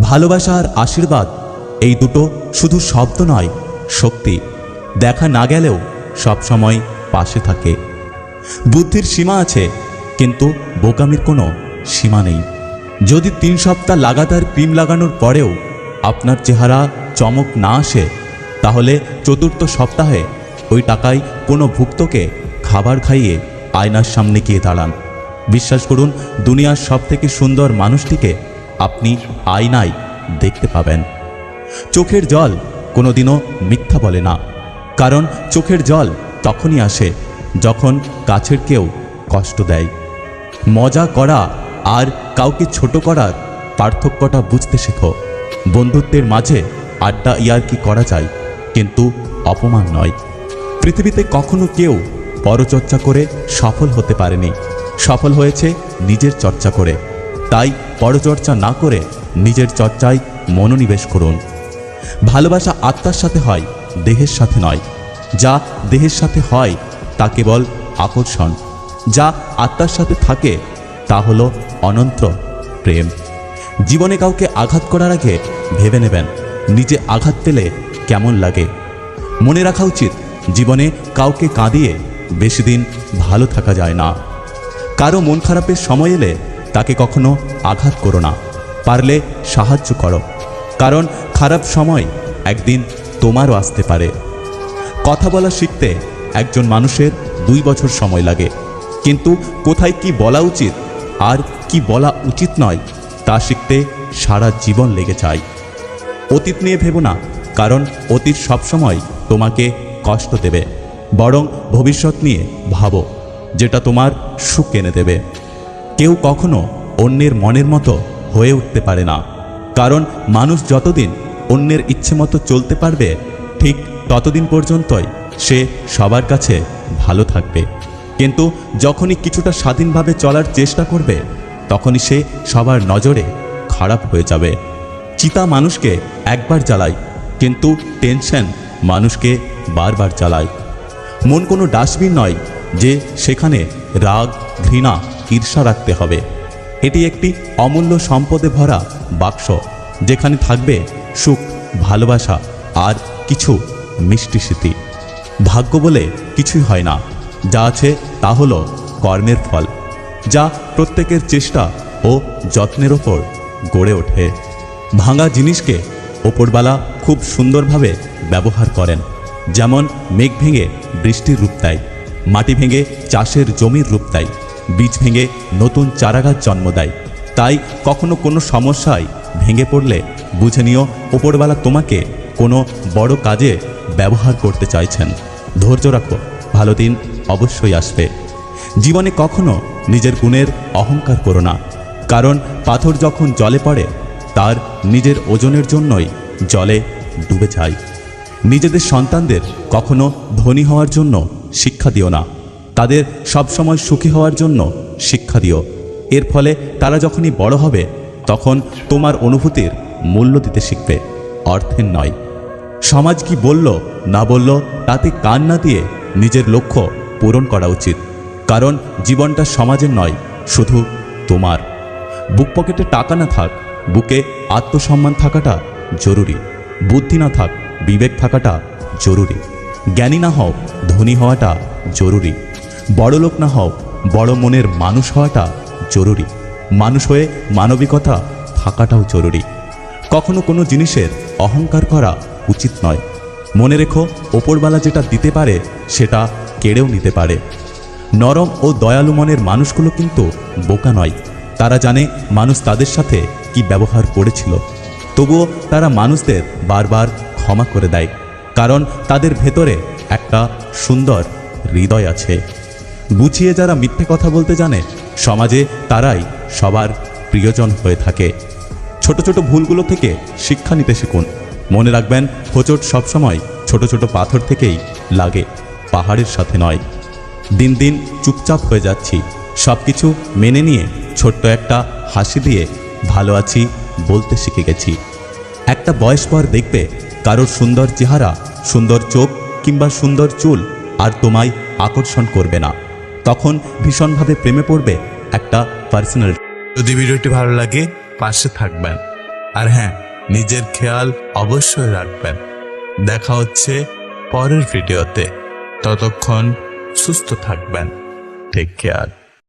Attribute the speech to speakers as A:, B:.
A: ভালোবাসা আর আশীর্বাদ, এই দুটো শুধু শব্দ নয়, শক্তি। দেখা না গেলেও সবসময় পাশে থাকে। বুদ্ধির সীমা আছে, কিন্তু বোকামির কোনো সীমা নেই। যদি তিন সপ্তাহ লাগাতার ক্রিম লাগানোর পরেও আপনার চেহারা চমক না আসে, তাহলে চতুর্থ সপ্তাহে ওই টাকায় কোনো ভুক্তকে খাবার খাইয়ে আয়নার সামনে গিয়ে দাঁড়ান। বিশ্বাস করুন, দুনিয়ার সবথেকে সুন্দর মানুষটিকে আপনি আয়নায় দেখতে পাবেন। চোখের জল কোনোদিনও মিথ্যা বলে না। কারণ চোখের জল তখনই আসে যখন কাছের কেউ কষ্ট দেয়। মজা করা আর কাউকে ছোট করার পার্থক্যটা বুঝতে শেখো। বন্ধুত্বের মাঝে আড্ডা ইয়ার্কি করা যায়, কিন্তু অপমান নয়। পৃথিবীতে কখনো কেউ পরচর্চা করে সফল হতে পারেনি। সফল হয়েছে নিজের চর্চা করে। তাই পরচর্চা না করে নিজের চর্চায় মনোনিবেশ করুন। ভালোবাসা আত্মার সাথে হয়, দেহের সাথে নয়। যা দেহের সাথে হয়, তা কেবল আকর্ষণ। যা আত্মার সাথে থাকে, তা হলো অনন্ত প্রেম। জীবনে কাউকে আঘাত করার আগে ভেবে নেবেন, নিজে আঘাত পেলে কেমন লাগে। মনে রাখা উচিত, জীবনে কাউকে কাঁদিয়ে বেশি দিন ভালো থাকা যায় না। কারও মন খারাপের সময় এলে তাকে কখনো আঘাত করো না। পারলে সাহায্য করো। কারণ খারাপ সময় একদিন তোমারও আসতে পারে। কথা বলা শিখতে একজন মানুষের দুই বছর সময় লাগে। কিন্তু কোথায় কি বলা উচিত আর কি বলা উচিত নয়, তা শিখতে সারা জীবন লেগে যায়। অতীত নিয়ে ভেবো না, কারণ অতীত সবসময় তোমাকে কষ্ট দেবে। বরং ভবিষ্যৎ নিয়ে ভাবো, যেটা তোমার সুখ এনে দেবে। কেউ কখনো অন্যের মনের মতো হয়ে উঠতে পারে না। কারণ মানুষ যতদিন অন্যের ইচ্ছে মতো চলতে পারবে, ঠিক ততদিন পর্যন্তই সে সবার কাছে ভালো থাকবে। কিন্তু যখনই কিছুটা স্বাধীনভাবে চলার চেষ্টা করবে, তখনই সে সবার নজরে খারাপ হয়ে যাবে। চিতা মানুষকে একবার জ্বালায়, কিন্তু টেনশন মানুষকে বারবার চালায় মন কোনো ডাস্টবিন নয় যে সেখানে রাগ, ঘৃণা ঈর্ষা রাখতে হবে। এটি একটি অমূল্য সম্পদে ভরা বাক্স, যেখানে থাকবে সুখ, ভালোবাসা আর কিছু মিষ্টি স্মৃতি। ভাগ্য বলে কিছুই হয় না। যা আছে তা হলো কর্মের ফল, যা প্রত্যেকের চেষ্টা ও যত্নের ওপর গড়ে ওঠে। ভাঙা জিনিসকে ওপরবালা খুব সুন্দরভাবে ব্যবহার করেন, যেমন মেঘ ভেঙে বৃষ্টির রূপ দেয়, মাটি ভেঙে চাষের জমির রূপ দেয়। বীজ ভেঙে নতুন চারাগাছ জন্ম দেয়। তাই কখনো কোনো সমস্যায় ভেঙে পড়লে বুঝে নিও ওপরবেলা তোমাকে কোনো বড় কাজে ব্যবহার করতে চাইছেন। ধৈর্য রাখো, ভালো দিন অবশ্যই আসবে। জীবনে কখনো নিজের গুণের অহংকার করো না, কারণ পাথর যখন জলে পড়ে, তার নিজের ওজনের জন্যই জলে ডুবে যায়। নিজেদের সন্তানদের কখনো ধনী হওয়ার জন্য শিক্ষা দিও না। তাদের সবসময় সুখী হওয়ার জন্য শিক্ষা দিও। এর ফলে তারা যখনই বড় হবে, তখন তোমার অনুভূতির মূল্য দিতে শিখবে, অর্থের নয়। সমাজ কি বলল, না বলল, তাতে কান না দিয়ে নিজের লক্ষ্য পূরণ করা উচিত। কারণ জীবনটা সমাজের নয়, শুধু তোমার। বুক পকেটে টাকা না থাক, বুকে আত্মসম্মান থাকাটা জরুরি। বুদ্ধি না থাক, বিবেক থাকাটা জরুরি। জ্ঞানী না হও, ধনী হওয়াটা জরুরি। বড় লোক না হও, বড় মনের মানুষ হওয়াটা জরুরি। মানুষ হয়ে মানবিকতা থাকাটাও জরুরি। কখনো কোনো জিনিসের অহংকার করা উচিত নয়। মনে রেখো ওপরবেলা যেটা দিতে পারে, সেটা কেড়েও নিতে পারে। নরম ও দয়ালু মনের মানুষগুলো কিন্তু বোকা নয়। তারা জানে মানুষ তাদের সাথে কি ব্যবহার করেছিল। তবুও তারা মানুষদের বারবার ক্ষমা করে দেয়। কারণ তাদের ভেতরে একটা সুন্দর হৃদয় আছে। গুছিয়ে যারা মিথ্যে কথা বলতে জানে, সমাজে তারাই সবার প্রিয়জন হয়ে থাকে। ছোট ছোট ভুলগুলো থেকে শিক্ষা নিতে শিখুন। মনে রাখবেন, হোঁচট সবসময় ছোট ছোট পাথর থেকেই লাগে, পাহাড়ের সাথে নয়। দিন দিন চুপচাপ হয়ে যাচ্ছি। সব কিছু মেনে নিয়ে ছোট্ট একটা হাসি দিয়ে ভালো আছি, বলতে শিখে গেছি। একটা বয়স পর দেখবে কারোর সুন্দর চেহারা, সুন্দর চোখ কিংবা সুন্দর চুল আর তোমায় আকর্ষণ করবে না। তখন ভীষণভাবে প্রেমে পড়বে একটা পার্সোনাল
B: যদি ভিডিওটি ভালো লাগে, পাশে থাকবেন। আর হ্যাঁ নিজের খেয়াল অবশ্যই রাখবেন। দেখা হচ্ছে পরের ভিডিওতে। ততক্ষণ সুস্থ থাকবেন। Take care